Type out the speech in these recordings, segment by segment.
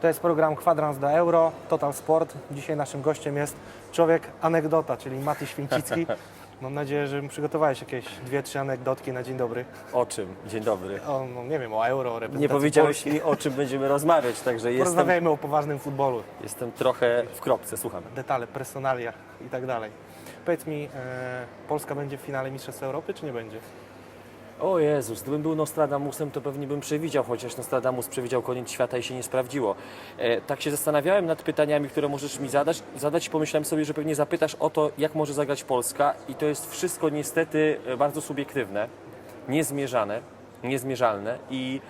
To jest program Kwadrans do Euro, Total Sport. Dzisiaj naszym gościem jest człowiek anegdota, czyli Maty Święcicki. Mam nadzieję, że przygotowałeś jakieś dwie, trzy anegdotki na dzień dobry. O czym? Dzień dobry. O, no, nie wiem, o Euro, o reprezentacji Nie powiedziałeś Polski. mi, o czym będziemy rozmawiać, także jestem, Porozmawiajmy o poważnym futbolu, jestem trochę w kropce, słucham. detale, personalia i tak dalej. Powiedz mi, e, Polska będzie w finale Mistrzostw Europy, czy nie będzie? O Jezus, gdybym był Nostradamusem, to pewnie bym przewidział, chociaż Nostradamus przewidział koniec świata i się nie sprawdziło. E, tak się zastanawiałem nad pytaniami, które możesz mi zadać, zadać i pomyślałem sobie, że pewnie zapytasz o to, jak może zagrać Polska i to jest wszystko niestety e, bardzo subiektywne, niezmierzane, niezmierzalne i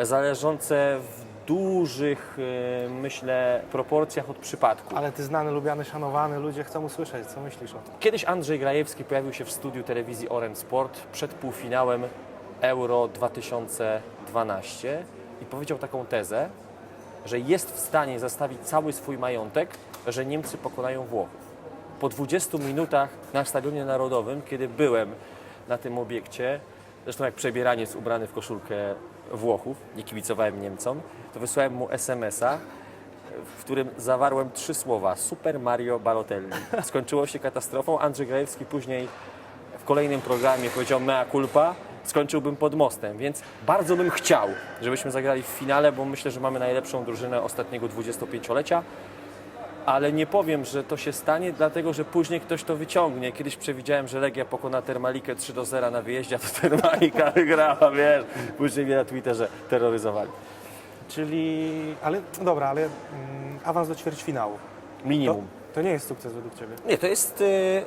zależące w dużych, e, myślę, proporcjach od przypadku. Ale ty znany, lubiany, szanowany, ludzie chcą usłyszeć, co myślisz o tym? Kiedyś Andrzej Grajewski pojawił się w studiu telewizji Orange Sport przed półfinałem Euro 2012 i powiedział taką tezę, że jest w stanie zastawić cały swój majątek, że Niemcy pokonają Włochów. Po 20 minutach na Stadionie Narodowym, kiedy byłem na tym obiekcie, zresztą jak przebieraniec ubrany w koszulkę Włochów, nie kibicowałem Niemcom, to wysłałem mu SMS-a, w którym zawarłem trzy słowa Super Mario Balotelli. Skończyło się katastrofą. Andrzej Grajewski później w kolejnym programie powiedział mea culpa, skończyłbym pod mostem, więc bardzo bym chciał, żebyśmy zagrali w finale, bo myślę, że mamy najlepszą drużynę ostatniego 25-lecia. Ale nie powiem, że to się stanie, dlatego że później ktoś to wyciągnie. Kiedyś przewidziałem, że Legia pokona Termalikę 3 do 0 na wyjeździe, a to Termalika wygrała, wiesz. Później mnie na Twitterze terroryzowali. Czyli, ale dobra, ale mm, awans do ćwierćfinału. To, Minimum. to nie jest sukces według Ciebie. Nie, to jest, y,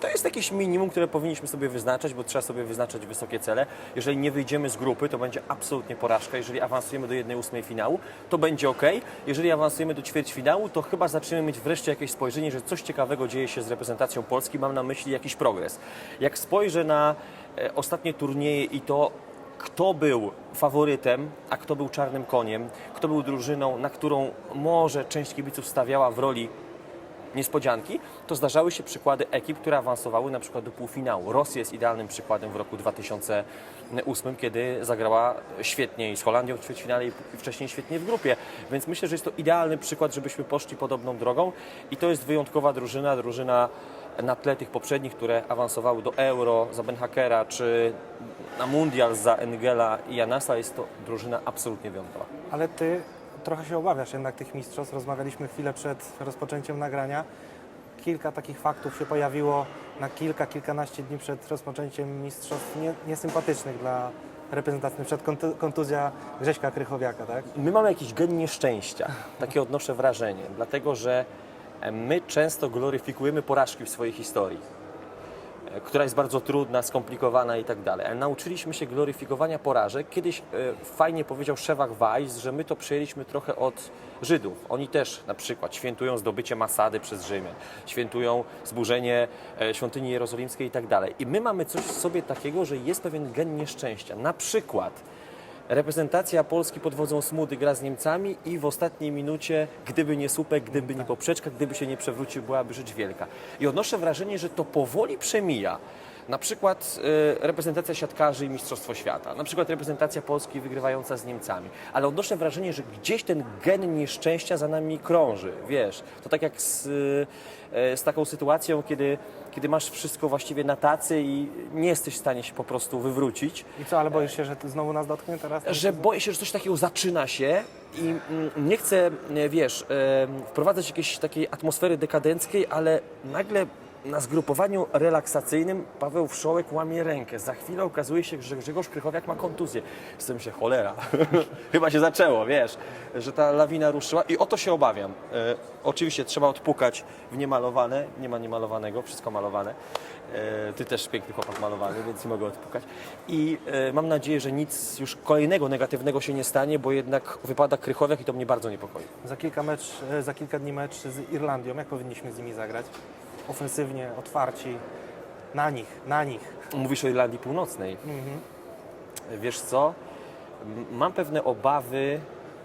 to jest jakieś minimum, które powinniśmy sobie wyznaczać, bo trzeba sobie wyznaczać wysokie cele. Jeżeli nie wyjdziemy z grupy, to będzie absolutnie porażka. Jeżeli awansujemy do 1-8 finału, to będzie ok. Jeżeli awansujemy do ćwierćfinału, to chyba zaczniemy mieć wreszcie jakieś spojrzenie, że coś ciekawego dzieje się z reprezentacją Polski. Mam na myśli jakiś progres. Jak spojrzę na e, ostatnie turnieje i to, kto był faworytem, a kto był czarnym koniem, kto był drużyną, na którą może część kibiców stawiała w roli niespodzianki, to zdarzały się przykłady ekip, które awansowały na przykład do półfinału. Rosja jest idealnym przykładem w roku 2008, kiedy zagrała świetnie i z Holandią w ćwierćfinale i wcześniej świetnie w grupie. Więc myślę, że jest to idealny przykład, żebyśmy poszli podobną drogą i to jest wyjątkowa drużyna, drużyna na tle tych poprzednich, które awansowały do Euro za Benhakera, czy na Mundial za Engela i Janasa. Jest to drużyna absolutnie wyjątkowa. Ale Ty trochę się obawiasz jednak tych mistrzostw. Rozmawialiśmy chwilę przed rozpoczęciem nagrania. Kilka takich faktów się pojawiło na kilka, kilkanaście dni przed rozpoczęciem mistrzostw nie, niesympatycznych dla reprezentacji. Przed kontuzja Grześka Krychowiaka, tak? My mamy jakiś gen nieszczęścia, takie odnoszę wrażenie, dlatego że my często gloryfikujemy porażki w swojej historii, która jest bardzo trudna, skomplikowana i tak dalej. Ale nauczyliśmy się gloryfikowania porażek. Kiedyś e, fajnie powiedział Szewach Weiss, że my to przejęliśmy trochę od Żydów. Oni też na przykład świętują zdobycie Masady przez Rzymian, świętują zburzenie e, świątyni jerozolimskiej i tak dalej. I my mamy coś w sobie takiego, że jest pewien gen nieszczęścia. Na przykład Reprezentacja Polski pod wodzą Smudy gra z Niemcami i w ostatniej minucie, gdyby nie słupek, gdyby nie poprzeczka, gdyby się nie przewrócił, byłaby rzecz wielka. I odnoszę wrażenie, że to powoli przemija. Na przykład e, reprezentacja siatkarzy i Mistrzostwo Świata, na przykład reprezentacja Polski wygrywająca z Niemcami. Ale odnoszę wrażenie, że gdzieś ten gen nieszczęścia za nami krąży, wiesz. To tak jak z, e, z taką sytuacją, kiedy, kiedy masz wszystko właściwie na tacy i nie jesteś w stanie się po prostu wywrócić I co, ale boisz się, że to znowu nas dotknie teraz? że boję się, że coś takiego zaczyna się i mm, nie chcę, wiesz, wprowadzać jakiejś takiej atmosfery dekadenckiej, ale nagle na zgrupowaniu relaksacyjnym Paweł Wszołek łamie rękę. Za chwilę okazuje się, że Grzegorz Krychowiak ma kontuzję. Z tym się cholera. Chyba się zaczęło, wiesz, że ta lawina ruszyła i o to się obawiam. E, oczywiście trzeba odpukać w niemalowane. Nie ma niemalowanego, wszystko malowane. E, ty też piękny chłopak malowany, więc nie mogę odpukać. I e, mam nadzieję, że nic już kolejnego negatywnego się nie stanie, bo jednak wypada Krychowiak i to mnie bardzo niepokoi. Za kilka, mecz, e, za kilka dni mecz z Irlandią. Jak powinniśmy z nimi zagrać? Ofensywnie, otwarci. Na nich, na nich. Mówisz o Irlandii Północnej. Mhm. Wiesz co? Mam pewne obawy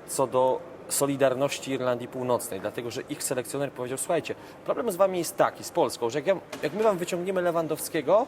co do solidarności Irlandii Północnej, dlatego że ich selekcjoner powiedział, słuchajcie, problem z wami jest taki, z Polską, że jak, ja, jak my wam wyciągniemy Lewandowskiego,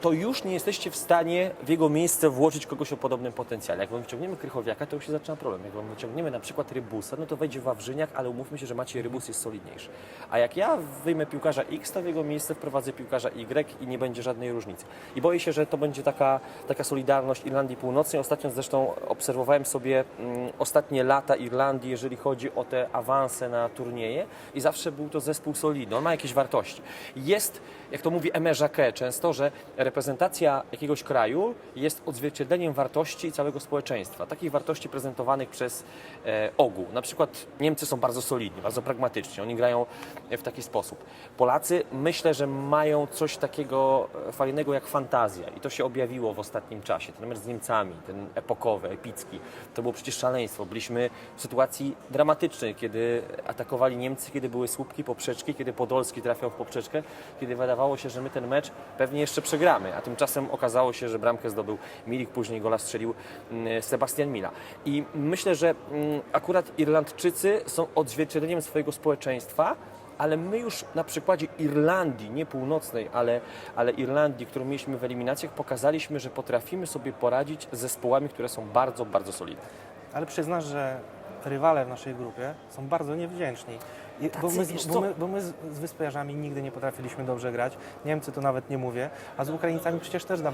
to już nie jesteście w stanie w jego miejsce włożyć kogoś o podobnym potencjale. Jak wam wyciągniemy Krychowiaka, to już się zaczyna problem. Jak wam wyciągniemy na przykład Rybusa, no to wejdzie Wawrzyniak, ale umówmy się, że Maciej Rybus jest solidniejszy. A jak ja wyjmę piłkarza X, to w jego miejsce wprowadzę piłkarza Y i nie będzie żadnej różnicy. I boję się, że to będzie taka, taka solidarność Irlandii Północnej. Ostatnio zresztą obserwowałem sobie mm, ostatnie lata Irlandii, jeżeli chodzi o te awanse na turnieje i zawsze był to zespół solidny, on ma jakieś wartości. Jest, jak to mówi Aimé Jacquet często, że reprezentacja jakiegoś kraju jest odzwierciedleniem wartości całego społeczeństwa. Takich wartości prezentowanych przez e, ogół. Na przykład Niemcy są bardzo solidni, bardzo pragmatyczni, oni grają w taki sposób. Polacy myślę, że mają coś takiego e, fajnego jak fantazja i to się objawiło w ostatnim czasie. Ten mecz z Niemcami, ten epokowy, epicki, to było przecież szaleństwo. Byliśmy w sytuacji dramatycznej, kiedy atakowali Niemcy, kiedy były słupki, poprzeczki, kiedy Podolski trafiał w poprzeczkę, kiedy wydawało się, że my ten mecz pewnie jeszcze przegramy, a tymczasem okazało się, że bramkę zdobył Milik, później gola strzelił mm, Sebastian Mila. I myślę, że mm, akurat Irlandczycy są odzwierciedleniem swojego społeczeństwa, ale my już na przykładzie Irlandii, nie północnej, ale, ale Irlandii, którą mieliśmy w eliminacjach, pokazaliśmy, że potrafimy sobie poradzić z zespołami, które są bardzo, bardzo solidne. Ale przyznasz, że rywale w naszej grupie są bardzo niewdzięczni. I, bo, Tacy, my, wiesz z- bo, my, bo my z, z nigdy nie potrafiliśmy dobrze grać. Niemcy to nawet nie mówię. A z Ukraińcami przecież też daw-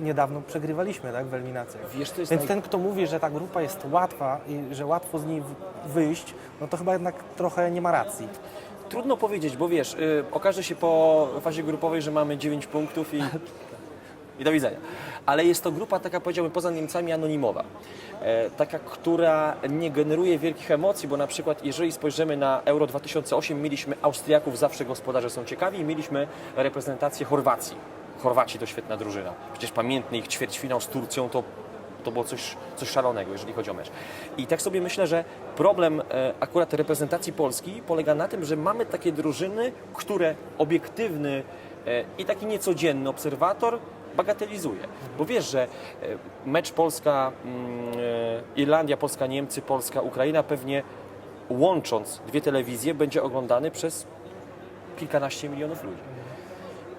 niedawno przegrywaliśmy tak, w eliminacjach. Wiesz, Więc naj- ten, kto mówi, że ta grupa jest łatwa i że łatwo z niej wyjść, no to chyba jednak trochę nie ma racji. Trudno powiedzieć, bo wiesz, y, okaże się po fazie grupowej, że mamy 9 punktów i, i do widzenia. Ale jest to grupa taka, powiedziałbym, poza Niemcami anonimowa. E, taka, która nie generuje wielkich emocji, bo na przykład jeżeli spojrzymy na Euro 2008, mieliśmy Austriaków, zawsze gospodarze są ciekawi i mieliśmy reprezentację Chorwacji. Chorwaci to świetna drużyna. Przecież pamiętny ich ćwierćfinał z Turcją to to było coś, coś szalonego, jeżeli chodzi o mecz. I tak sobie myślę, że problem e, akurat reprezentacji Polski polega na tym, że mamy takie drużyny, które obiektywny e, i taki niecodzienny obserwator bagatelizuje. Bo wiesz, że e, mecz Polska, mm, e, Irlandia, Polska, Niemcy, Polska, Ukraina pewnie łącząc dwie telewizje będzie oglądany przez kilkanaście milionów ludzi.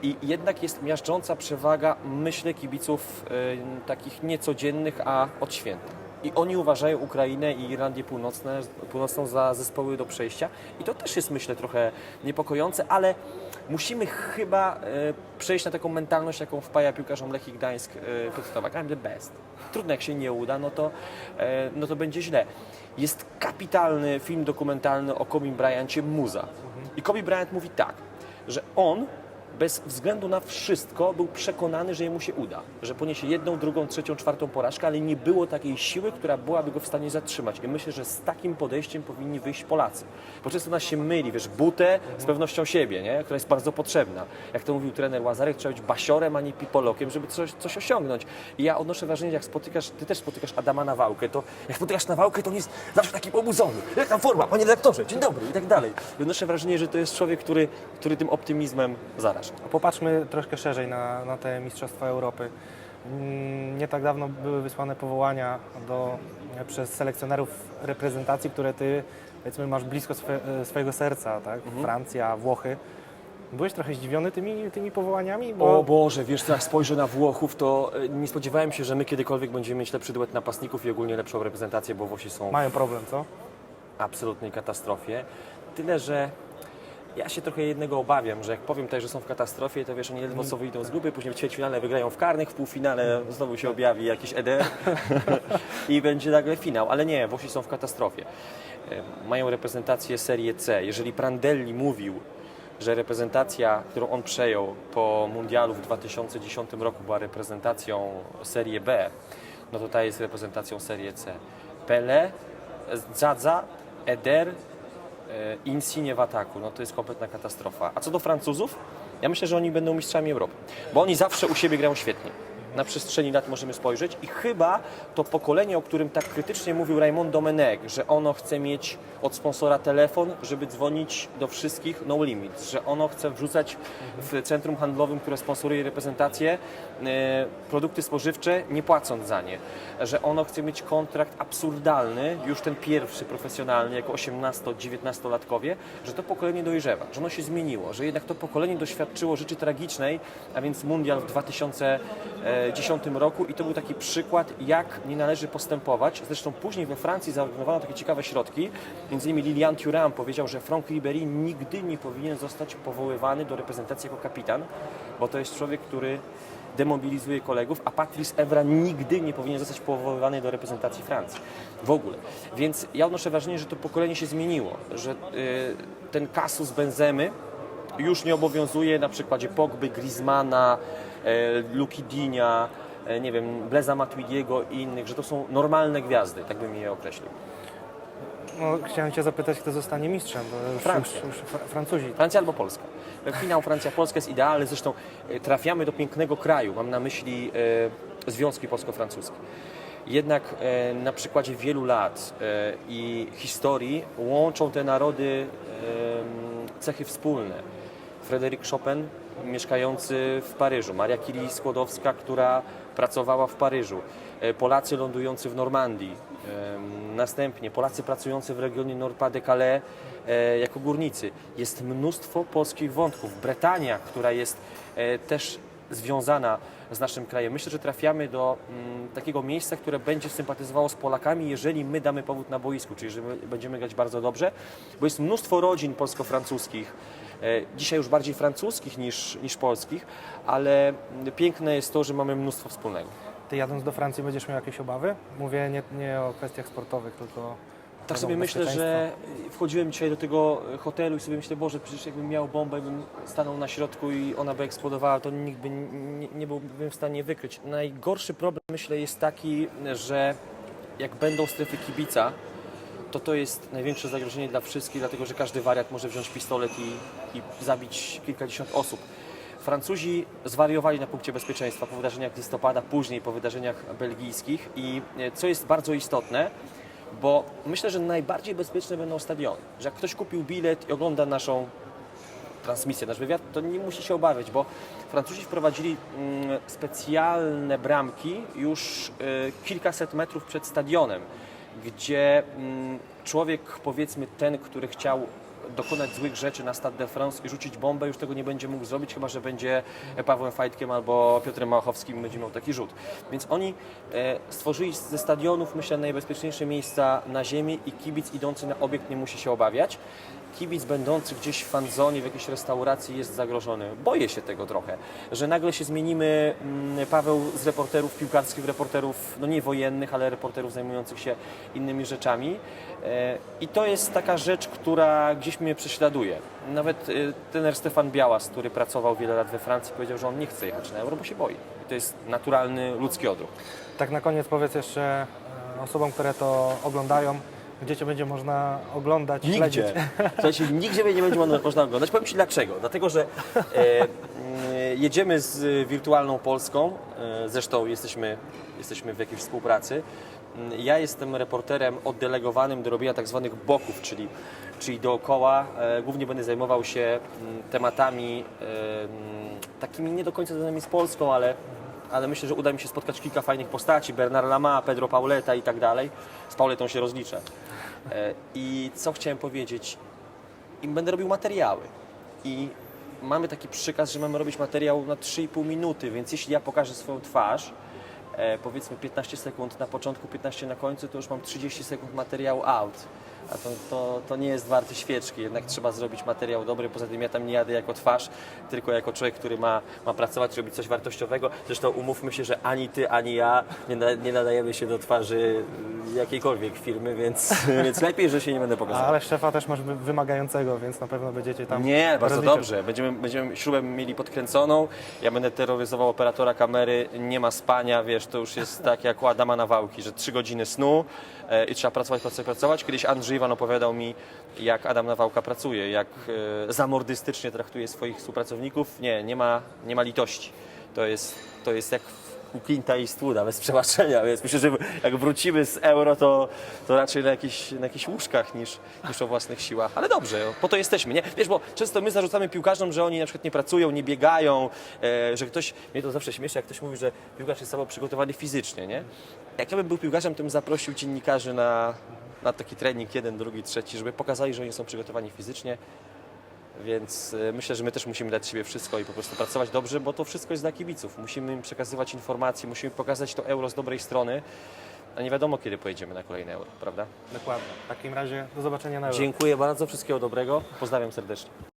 I jednak jest miażdżąca przewaga, myślę, kibiców y, takich niecodziennych, a od święta. I oni uważają Ukrainę i Irlandię Północne, Północną za zespoły do przejścia. I to też jest, myślę, trochę niepokojące, ale musimy chyba y, przejść na taką mentalność, jaką wpaja piłkarzom Lechii Gdańsk y, Piotr Nowak. I'm the best. Trudno, jak się nie uda, no to, e, no to będzie źle. Jest kapitalny film dokumentalny o Kobe Bryancie Muza. I Kobe Bryant mówi tak, że on bez względu na wszystko był przekonany, że jemu się uda, że poniesie jedną, drugą, trzecią, czwartą porażkę, ale nie było takiej siły, która byłaby go w stanie zatrzymać. I myślę, że z takim podejściem powinni wyjść Polacy. Bo często nas się myli, wiesz, butę z pewnością siebie, nie? która jest bardzo potrzebna. Jak to mówił trener Łazarek, trzeba być basiorem, a nie pipolokiem, żeby coś, coś osiągnąć. I ja odnoszę wrażenie, jak spotykasz, ty też spotykasz Adama Nawałkę, to jak spotykasz Nawałkę, to on jest zawsze taki obudzony. Jak tam forma, panie redaktorze, dzień dobry i tak dalej. I odnoszę wrażenie, że to jest człowiek, który, który tym optymizmem zaraża. Popatrzmy troszkę szerzej na, na te Mistrzostwa Europy. Mm, Nie tak dawno były wysłane powołania do, przez selekcjonerów reprezentacji, które ty powiedzmy masz blisko swe, swojego serca, tak? Francja, Włochy. Byłeś trochę zdziwiony tymi, tymi powołaniami? O Boże, wiesz co, jak spojrzę na Włochów, to e, nie spodziewałem się, że my kiedykolwiek będziemy mieć lepszy duet napastników i ogólnie lepszą reprezentację, bo Włosi są mają problem, co? w absolutnej katastrofie. Tyle, że ja się trochę jednego obawiam, że jak powiem tutaj, że są w katastrofie, to wiesz, oni ledwo co wyjdą z grupy, później w ćwierćfinale wygrają w karnych, w półfinale znowu się objawi jakiś EDR i będzie nagle finał. Ale nie, Włosi są w katastrofie. E, Mają reprezentację Serie C. Jeżeli Prandelli mówił, że reprezentacja, którą on przejął po mundialu w 2010 roku była reprezentacją Serie B, no to ta jest reprezentacją Serie C. Pele, Zadza, Eder, Insigne w ataku, no to jest kompletna katastrofa. A co do Francuzów, ja myślę, że oni będą mistrzami Europy, bo oni zawsze u siebie grają świetnie. Na przestrzeni lat możemy spojrzeć. I chyba to pokolenie, o którym tak krytycznie mówił Raymond Domenech, że ono chce mieć od sponsora telefon, żeby dzwonić do wszystkich no limit, że ono chce wrzucać w centrum handlowym, które sponsoruje reprezentację, e, produkty spożywcze, nie płacąc za nie, że ono chce mieć kontrakt absurdalny, już ten pierwszy profesjonalny, jako 18-19-latkowie, że to pokolenie dojrzewa, że ono się zmieniło, że jednak to pokolenie doświadczyło rzeczy tragicznej, a więc mundial w 2010 roku i to był taki przykład, jak nie należy postępować. Zresztą później we Francji zaorganizowano takie ciekawe środki, między innymi Lilian Thuram powiedział, że Franck Ribéry nigdy nie powinien zostać powoływany do reprezentacji jako kapitan, bo to jest człowiek, który demobilizuje kolegów, a Patrice Evra nigdy nie powinien zostać powoływany do reprezentacji Francji. W ogóle. Więc ja odnoszę wrażenie, że to pokolenie się zmieniło, że y, ten kasus Benzemy już nie obowiązuje na przykładzie Pogby, Griezmana, Luki Dinia, e, nie wiem, Bleza Matuidiego i innych, że to są normalne gwiazdy, tak bym je określił. No, chciałem Cię zapytać, kto zostanie mistrzem. Francja. Już, już Fra- Francuzi. Francja albo Polska. Finał Francja-Polska jest idealny, zresztą e, trafiamy do pięknego kraju, mam na myśli e, związki polsko-francuskie. Jednak e, na przykładzie wielu lat e, i historii łączą te narody e, cechy wspólne. Fryderyk Chopin, mieszkający w Paryżu, Maria Curie-Skłodowska, która pracowała w Paryżu, e, Polacy lądujący w Normandii, następnie Polacy pracujący w regionie Nord-Pas-de-Calais e, jako górnicy. Jest mnóstwo polskich wątków. Bretania, która jest e, też związana z naszym krajem. Myślę, że trafiamy do mm, takiego miejsca, które będzie sympatyzowało z Polakami, jeżeli my damy powód na boisku, czyli że my będziemy grać bardzo dobrze, bo jest mnóstwo rodzin polsko-francuskich, dzisiaj już bardziej francuskich niż, niż polskich, ale piękne jest to, że mamy mnóstwo wspólnego. Ty jadąc do Francji będziesz miał jakieś obawy? Mówię nie, nie o kwestiach sportowych, tylko Tak sobie myślę, że wchodziłem dzisiaj do tego hotelu i sobie myślę, Boże, przecież jakbym miał bombę, bym stanął na środku i ona by eksplodowała, to nikt by nie, nie byłbym w stanie wykryć. Najgorszy problem, myślę, jest taki, że jak będą strefy kibica, to to jest największe zagrożenie dla wszystkich, dlatego że każdy wariat może wziąć pistolet i, i zabić kilkadziesiąt osób. Francuzi zwariowali na punkcie bezpieczeństwa po wydarzeniach listopada, później po wydarzeniach belgijskich i e, co jest bardzo istotne, bo myślę, że najbardziej bezpieczne będą stadiony. Że jak ktoś kupił bilet i ogląda naszą transmisję, nasz wywiad, to nie musi się obawiać, bo Francuzi wprowadzili mm, specjalne bramki już y, kilkaset metrów przed stadionem, gdzie mm, człowiek, powiedzmy ten, który chciał dokonać złych rzeczy na Stade de France i rzucić bombę, już tego nie będzie mógł zrobić, chyba że będzie Pawłem Fajtkiem albo Piotrem Małachowskim będzie miał taki rzut. Więc oni e, stworzyli ze stadionów, myślę, najbezpieczniejsze miejsca na ziemi i kibic idący na obiekt nie musi się obawiać. Kibic będący gdzieś w fanzonie, w jakiejś restauracji jest zagrożony. Boję się tego trochę, że nagle się zmienimy, mm, Paweł, z reporterów piłkarskich, reporterów, no nie wojennych, ale reporterów zajmujących się innymi rzeczami. E, I to jest taka rzecz, która gdzieś mnie prześladuje. Nawet e, trener Stefan Białas, który pracował wiele lat we Francji, powiedział, że on nie chce jechać na Euro, bo się boi. I to jest naturalny ludzki odruch. Tak na koniec powiedz jeszcze e, osobom, które to oglądają, gdzie Cię będzie można oglądać, śledzić. Nigdzie. Słuchajcie, nigdzie mnie nie będzie mo- można oglądać. Powiem Ci dlaczego. Dlatego, że e, e, jedziemy z e, wirtualną Polską. E, zresztą jesteśmy, jesteśmy w jakiejś współpracy. Mm, Ja jestem reporterem oddelegowanym do robienia tak zwanych boków, czyli, czyli dookoła. E, głównie będę zajmował się mm, tematami e, mm, takimi nie do końca związanymi z Polską, ale ale myślę, że uda mi się spotkać kilka fajnych postaci, Bernard Lama, Pedro Pauleta i tak dalej. Z Pauletą się rozliczę. E, I co chciałem powiedzieć? I będę robił materiały. I mamy taki przykaz, że mamy robić materiał na 3,5 minuty, więc jeśli ja pokażę swoją twarz, e, powiedzmy 15 sekund na początku, 15 na końcu, to już mam 30 sekund materiału out. A to, to, to nie jest warte świeczki, jednak trzeba zrobić materiał dobry. Poza tym ja tam nie jadę jako twarz, tylko jako człowiek, który ma, ma pracować, robić coś wartościowego. Zresztą umówmy się, że ani ty, ani ja nie, na, nie nadajemy się do twarzy jakiejkolwiek firmy, więc, więc lepiej, że się nie będę pokazywał. Ale szefa też masz wy- wymagającego, więc na pewno będziecie tam Nie, bardzo dobrze. Będziemy, będziemy śrubę mieli podkręconą. Ja będę terroryzował operatora kamery. Nie ma spania, wiesz, to już jest tak jak u Adama Nawałki, że trzy godziny snu e, i trzeba pracować, pracować, pracować. Kiedyś Andrzej Iwan opowiadał mi, jak Adam Nawałka pracuje, jak e, zamordystycznie traktuje swoich współpracowników. Nie, nie ma, nie ma litości. to jest, to jest jak u Clint'a i Eastwooda, bez przebaczenia, więc myślę, że jak wrócimy z euro, to, to raczej na jakichś, na jakichś łóżkach niż, niż o własnych siłach. Ale dobrze, po to jesteśmy, nie? Wiesz, bo często my zarzucamy piłkarzom, że oni na przykład nie pracują, nie biegają, e, że ktoś, mnie to zawsze śmieszy, jak ktoś mówi, że piłkarz jest słabo przygotowany fizycznie, nie? Jak ja bym był piłkarzem, to bym zaprosił dziennikarzy na, na taki trening, jeden, drugi, trzeci, żeby pokazali, że oni są przygotowani fizycznie, więc e, myślę, że my też musimy dać siebie wszystko i po prostu pracować dobrze, bo to wszystko jest dla kibiców. Musimy im przekazywać informacje, musimy pokazać to euro z dobrej strony, a nie wiadomo kiedy pojedziemy na kolejne euro, prawda? Dokładnie. W takim razie do zobaczenia na Euro. Dziękuję bardzo, wszystkiego dobrego, pozdrawiam serdecznie.